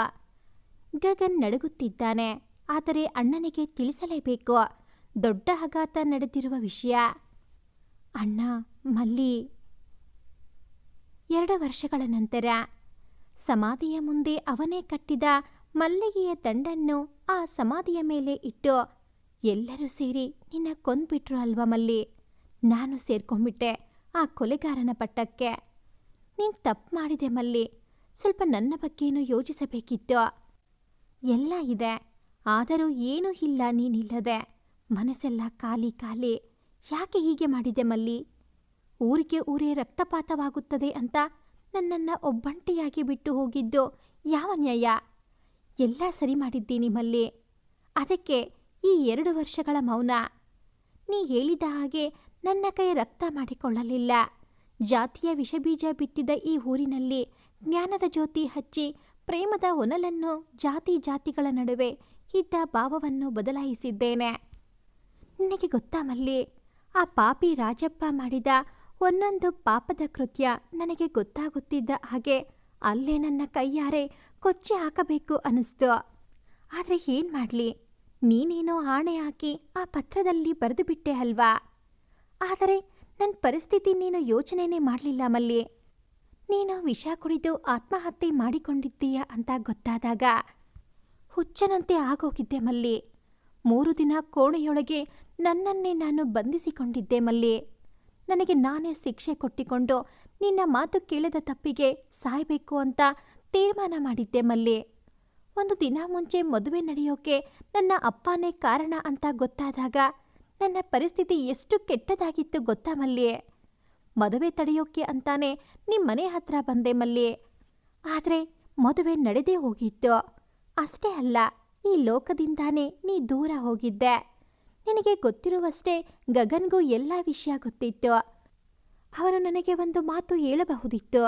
ಗಗನ್ ನಡುಗುತ್ತಿದ್ದಾನೆ. ಆದರೆ ಅಣ್ಣನಿಗೆ ತಿಳಿಸಲೇಬೇಕು. ದೊಡ್ಡ ಆಘಾತ ನಡೆದಿರುವ ವಿಷಯ. ಅಣ್ಣ, ಮಲ್ಲಿ. ಎರಡು ವರ್ಷಗಳ ನಂತರ ಸಮಾಧಿಯ ಮುಂದೆ ಅವನೇ ಕಟ್ಟಿದ ಮಲ್ಲಿಗೆಯ ದಂಡನ್ನು ಆ ಸಮಾಧಿಯ ಮೇಲೆ ಇಟ್ಟು, ಎಲ್ಲರೂ ಸೇರಿ ನಿನ್ನ ಕೊಂದ್ಬಿಟ್ರು ಅಲ್ವಾ ಮಲ್ಲಿ? ನಾನು ಸೇರ್ಕೊಂಡ್ಬಿಟ್ಟೆ ಆ ಕೊಲೆಗಾರನ ಪಟ್ಟಕ್ಕೆ. ನೀನು ತಪ್ಪು ಮಾಡಿದೆ ಮಲ್ಲಿ. ಸ್ವಲ್ಪ ನನ್ನ ಬಗ್ಗೆನೂ ಯೋಚಿಸಬೇಕಿತ್ತು. ಎಲ್ಲ ಇದೆ. ಆದರೂ ಏನೂ ಇಲ್ಲ ನೀನಿಲ್ಲದೆ. ಮನಸ್ಸೆಲ್ಲ ಖಾಲಿ ಖಾಲಿ. ಯಾಕೆ ಹೀಗೆ ಮಾಡಿದೆ ಮಲ್ಲಿ? ಊರಿಗೆ ಊರೇ ರಕ್ತಪಾತವಾಗುತ್ತದೆ ಅಂತ ನನ್ನನ್ನು ಒಬ್ಬಂಟಿಯಾಗಿ ಬಿಟ್ಟು ಹೋಗಿದ್ದು ಯಾವ ನ್ಯಾಯ? ಎಲ್ಲ ಸರಿ ಮಾಡಿದ್ದೀನಿ ಮಲ್ಲಿ. ಅದಕ್ಕೆ ಈ ಎರಡು ವರ್ಷಗಳ ಮೌನ. ನೀ ಹೇಳಿದ ಹಾಗೆ ನನ್ನ ಕೈ ರಕ್ತ ಮಾಡಿಕೊಳ್ಳಲಿಲ್ಲ. ಜಾತಿಯ ವಿಷಬೀಜ ಬಿತ್ತಿದ ಈ ಊರಿನಲ್ಲಿ ಜ್ಞಾನದ ಜ್ಯೋತಿ ಹಚ್ಚಿ ಪ್ರೇಮದ ಒನಲನ್ನು ಜಾತಿ ಜಾತಿಗಳ ನಡುವೆ ಇದ್ದ ಭಾವವನ್ನು ಬದಲಾಯಿಸಿದ್ದೇನೆ. ನಿನಗೆ ಗೊತ್ತಾ ಮಲ್ಲಿ, ಆ ಪಾಪಿ ರಾಜಪ್ಪ ಮಾಡಿದ ಒಂದೊಂದು ಪಾಪದ ಕೃತ್ಯ ನನಗೆ ಗೊತ್ತಾಗುತ್ತಿದ್ದ ಹಾಗೆ ಅಲ್ಲೇ ನನ್ನ ಕೈಯಾರೆ ಕೊಚ್ಚಿ ಹಾಕಬೇಕು ಅನ್ನಿಸ್ತು. ಆದರೆ ಏನು ಮಾಡಲಿ? ನೀನೇನೋ ಆಣೆ ಹಾಕಿ ಆ ಪತ್ರದಲ್ಲಿ ಬರೆದು ಬಿಟ್ಟೆ ಅಲ್ವಾ? ಆದರೆ ನನ್ನ ಪರಿಸ್ಥಿತಿ ನೀನು ಯೋಚನೆನೇ ಮಾಡಲಿಲ್ಲ ಮಲ್ಲಿ. ನೀನು ವಿಷ ಕುಡಿದು ಆತ್ಮಹತ್ಯೆ ಮಾಡಿಕೊಂಡಿದ್ದೀಯ ಅಂತ ಗೊತ್ತಾದಾಗ ಹುಚ್ಚನಂತೆ ಆಗೋಗಿದ್ದೆ ಮಲ್ಲಿ. ಮೂರು ದಿನ ಕೋಣೆಯೊಳಗೆ ನನ್ನನ್ನೇ ನಾನು ಬಂಧಿಸಿಕೊಂಡಿದ್ದೆ ಮಲ್ಲಿ. ನನಗೆ ನಾನೇ ಶಿಕ್ಷೆ ಕೊಟ್ಟಿಕೊಂಡು ನಿನ್ನ ಮಾತು ಕೇಳದ ತಪ್ಪಿಗೆ ಸಾಯಬೇಕು ಅಂತ ತೀರ್ಮಾನ ಮಾಡಿದ್ದೆ ಮಲ್ಲಿ. ಒಂದು ದಿನ ಮುಂಚೆ ಮದುವೆ ನಡೆಯೋಕೆ ನನ್ನ ಅಪ್ಪನೇ ಕಾರಣ ಅಂತ ಗೊತ್ತಾದಾಗ ನನ್ನ ಪರಿಸ್ಥಿತಿ ಎಷ್ಟು ಕೆಟ್ಟದಾಗಿತ್ತು ಗೊತ್ತಾ ಮಲ್ಲಿ? ಮದುವೆ ತಡೆಯೋಕೆ ಅಂತಾನೆ ನಿಮ್ಮನೆ ಹತ್ರ ಬಂದೆ ಮಲ್ಲಿ. ಆದರೆ ಮದುವೆ ನಡೆದೇ ಹೋಗಿತ್ತು. ಅಷ್ಟೇ ಅಲ್ಲ, ಈ ಲೋಕದಿಂದಾನೇ ನೀ ದೂರ ಹೋಗಿದ್ದೆ. ನಿನಗೆ ಗೊತ್ತಿರುವಷ್ಟೇ ಗಗನ್ಗೂ ಎಲ್ಲ ವಿಷಯ ಗೊತ್ತಿತ್ತು. ಅವನು ನನಗೆ ಒಂದು ಮಾತು ಹೇಳಬಹುದಿತ್ತು.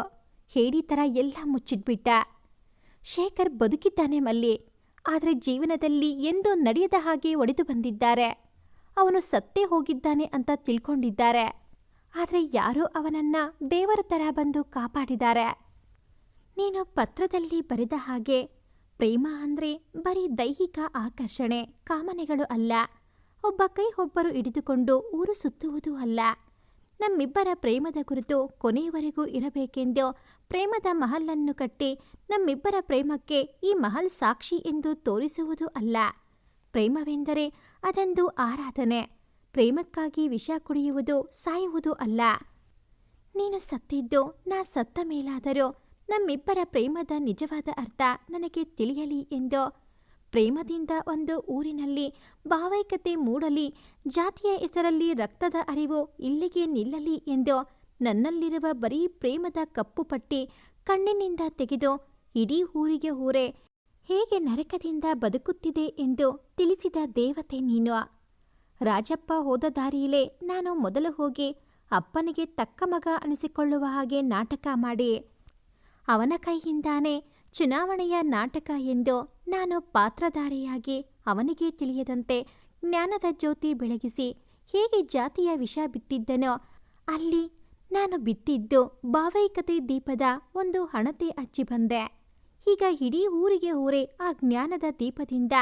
ಹೇಳಿ ಥರ ಎಲ್ಲ ಮುಚ್ಚಿಟ್ಬಿಟ್ಟ. ಶೇಖರ್ ಬದುಕಿದ್ದಾನೆ ಮಲ್ಲಿ, ಆದರೆ ಜೀವನದಲ್ಲಿ ಎಂದು ನಡೆಯದ ಹಾಗೆ ಒಡೆದು ಬಂದಿದ್ದಾರೆ. ಅವನು ಸತ್ತೇ ಹೋಗಿದ್ದಾನೆ ಅಂತ ತಿಳ್ಕೊಂಡಿದ್ದಾರೆ. ಆದರೆ ಯಾರೋ ಅವನನ್ನ ದೇವರ ಥರ ಬಂದು ಕಾಪಾಡಿದ್ದಾರೆ. ನೀನು ಪತ್ರದಲ್ಲಿ ಬರೆದ ಹಾಗೆ ಪ್ರೇಮ ಅಂದ್ರೆ ಬರೀ ದೈಹಿಕ ಆಕರ್ಷಣೆ, ಕಾಮನೆಗಳು ಅಲ್ಲ. ಒಬ್ಬ ಕೈ ಒಬ್ಬರು ಹಿಡಿದುಕೊಂಡು ಊರು ಸುತ್ತುವುದು ಅಲ್ಲ. ನಮ್ಮಿಬ್ಬರ ಪ್ರೇಮದ ಕುರಿತು ಕೊನೆಯವರೆಗೂ ಇರಬೇಕೆಂದು ಪ್ರೇಮದ ಮಹಲನ್ನು ಕಟ್ಟಿ ನಮ್ಮಿಬ್ಬರ ಪ್ರೇಮಕ್ಕೆ ಈ ಮಹಲ್ ಸಾಕ್ಷಿ ಎಂದು ತೋರಿಸುವುದು ಅಲ್ಲ. ಪ್ರೇಮವೆಂದರೆ ಅದೊಂದು ಆರಾಧನೆ. ಪ್ರೇಮಕ್ಕಾಗಿ ವಿಷ ಕುಡಿಯುವುದು, ಸಾಯುವುದು ಅಲ್ಲ. ನೀನು ಸತ್ತಿದ್ದು, ನಾ ಸತ್ತ ಮೇಲಾದರೂ ನಮ್ಮಿಬ್ಬರ ಪ್ರೇಮದ ನಿಜವಾದ ಅರ್ಥ ನನಗೆ ತಿಳಿಯಲಿ ಎಂದು. ಪ್ರೇಮದಿಂದ ಒಂದು ಊರಿನಲ್ಲಿ ಭಾವೈಕ್ಯತೆ ಮೂಡಲಿ, ಜಾತಿಯ ಹೆಸರಲ್ಲಿ ರಕ್ತದ ಅರಿವು ಇಲ್ಲಿಗೆ ನಿಲ್ಲಲಿ ಎಂದು ನನ್ನಲ್ಲಿರುವ ಬರೀ ಪ್ರೇಮದ ಕಪ್ಪು ಪಟ್ಟಿ ಕಣ್ಣಿನಿಂದ ತೆಗೆದು ಇಡೀ ಊರಿಗೆ ಊರೇ ಹೇಗೆ ನರಕದಿಂದ ಬದುಕುತ್ತಿದೆ ಎಂದು ತಿಳಿಸಿದ ದೇವತೆ ನೀನು. ರಾಜಪ್ಪ ಹೋದ ದಾರಿಯಲ್ಲೇ ನಾನು ಮೊದಲು ಹೋಗಿ ಅಪ್ಪನಿಗೆ ತಕ್ಕ ಮಗ ಅನಿಸಿಕೊಳ್ಳುವ ಹಾಗೆ ನಾಟಕ ಮಾಡಿ. ಅವನ ಕೈಯಿಂದಾನೇ ಚುನಾವಣೆಯ ನಾಟಕ ಎಂದು ನಾನು ಪಾತ್ರಧಾರಿಯಾಗಿ ಅವನಿಗೆ ತಿಳಿಯದಂತೆ ಜ್ಞಾನದ ಜ್ಯೋತಿ ಬೆಳಗಿಸಿ ಹೇಗೆ ಜಾತಿಯ ವಿಷ ಬಿತ್ತಿದ್ದನೋ ಅಲ್ಲಿ ನಾನು ಬಿತ್ತಿದ್ದು ಭಾವೈಕತೆ ದೀಪದ ಒಂದು ಹಣತೆ ಹಚ್ಚಿ ಬಂದೆ. ಈಗ ಇಡೀ ಊರಿಗೆ ಊರೇ ಆ ಜ್ಞಾನದ ದೀಪದಿಂದ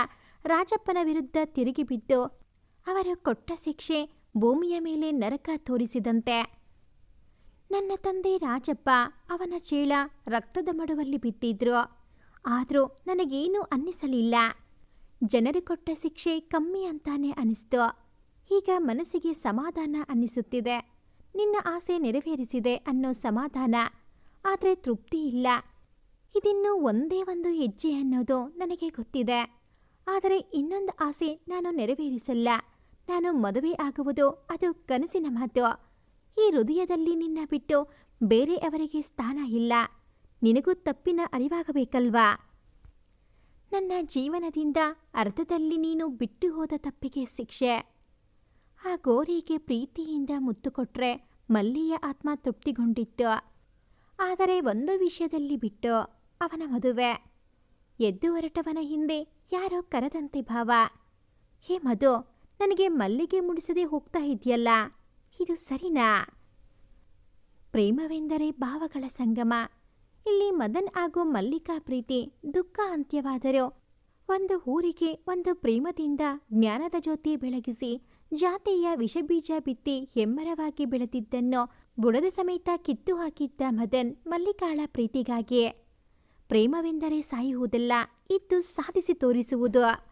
ರಾಜಪ್ಪನ ವಿರುದ್ಧ ತಿರುಗಿ ಬಿದ್ದು ಅವರು ಕೊಟ್ಟ ಶಿಕ್ಷೆ ಭೂಮಿಯ ಮೇಲೆ ನರಕ ತೋರಿಸಿದಂತೆ. ನನ್ನ ತಂದೆ ರಾಜಪ್ಪ ಅವನ ಚೇಳ ರಕ್ತದ ಮಡುವಲ್ಲಿ ಬಿದ್ದಿದ್ರು. ಆದರೂ ನನಗೇನೂ ಅನ್ನಿಸಲಿಲ್ಲ. ಜನರು ಕೊಟ್ಟ ಶಿಕ್ಷೆ ಕಮ್ಮಿ ಅಂತಾನೆ ಅನಿಸ್ತು. ಈಗ ಮನಸ್ಸಿಗೆ ಸಮಾಧಾನ ಅನ್ನಿಸುತ್ತಿದೆ. ನಿನ್ನ ಆಸೆ ನೆರವೇರಿಸಿದೆ ಅನ್ನೋ ಸಮಾಧಾನ. ಆದರೆ ತೃಪ್ತಿ ಇಲ್ಲ. ಇದಿನ್ನೂ ಒಂದೇ ಒಂದು ಹೆಜ್ಜೆ ಅನ್ನೋದು ನನಗೆ ಗೊತ್ತಿದೆ. ಆದರೆ ಇನ್ನೊಂದು ಆಸೆ ನಾನು ನೆರವೇರಿಸಲ್ಲ. ನಾನು ಮದುವೆ ಆಗುವುದು ಅದು ಕನಸಿನ ಮಾತು ಈ ಹೃದಯದಲ್ಲಿ ನಿನ್ನ ಬಿಟ್ಟು ಬೇರೆಯವರಿಗೆ ಸ್ಥಾನ ಇಲ್ಲ. ನಿನಗೂ ತಪ್ಪಿನ ಅರಿವಾಗಬೇಕಲ್ವಾ? ನನ್ನ ಜೀವನದಿಂದ ಅರ್ಧದಲ್ಲಿ ನೀನು ಬಿಟ್ಟು ಹೋದ ತಪ್ಪಿಗೆ ಶಿಕ್ಷೆ. ಆ ಗೋರಿಗೆ ಪ್ರೀತಿಯಿಂದ ಮುತ್ತು ಕೊಟ್ರೆ ಮಲ್ಲಿಯ ಆತ್ಮ ತೃಪ್ತಿಗೊಂಡಿತ್ತು. ಆದರೆ ಒಂದು ವಿಷಯದಲ್ಲಿ ಬಿಟ್ಟು ಅವನ ಮದುವೆ. ಎದ್ದು ಹೊರಟವನ ಹಿಂದೆ ಯಾರೋ ಕರೆದಂತೆ ಭಾವ. ಹೇ ಮಧು, ನನಗೆ ಮಲ್ಲಿಗೆ ಮುಡಿಸದೆ ಹೋಗ್ತಾ ಇದೆಯಲ್ಲ? ಇದು ಸರಿನಾ? ಪ್ರೇಮವೆಂದರೆ ಭಾವಗಳ ಸಂಗಮ. ಇಲ್ಲಿ ಮದನ್ ಹಾಗೂ ಮಲ್ಲಿಕಾ ಪ್ರೀತಿ ದುಃಖ ಅಂತ್ಯವಾದರೂ ಒಂದು ಊರಿಗೆ ಒಂದು ಪ್ರೇಮದಿಂದ ಜ್ಞಾನದ ಜ್ಯೋತಿ ಬೆಳಗಿಸಿ ಜಾತಿಯ ವಿಷಬೀಜ ಬಿತ್ತಿ ಹೆಮ್ಮರವಾಗಿ ಬೆಳೆದಿದ್ದನ್ನು ಬುಡದ ಸಮೇತ ಕಿತ್ತು ಹಾಕಿದ್ದ ಮದನ್ ಮಲ್ಲಿಕಾಳ ಪ್ರೀತಿಗಾಗಿಯೇ. ಪ್ರೇಮವೆಂದರೆ ಸಾಯುವುದಲ್ಲ, ಇದ್ದು ಸಾಧಿಸಿ ತೋರಿಸುವುದು.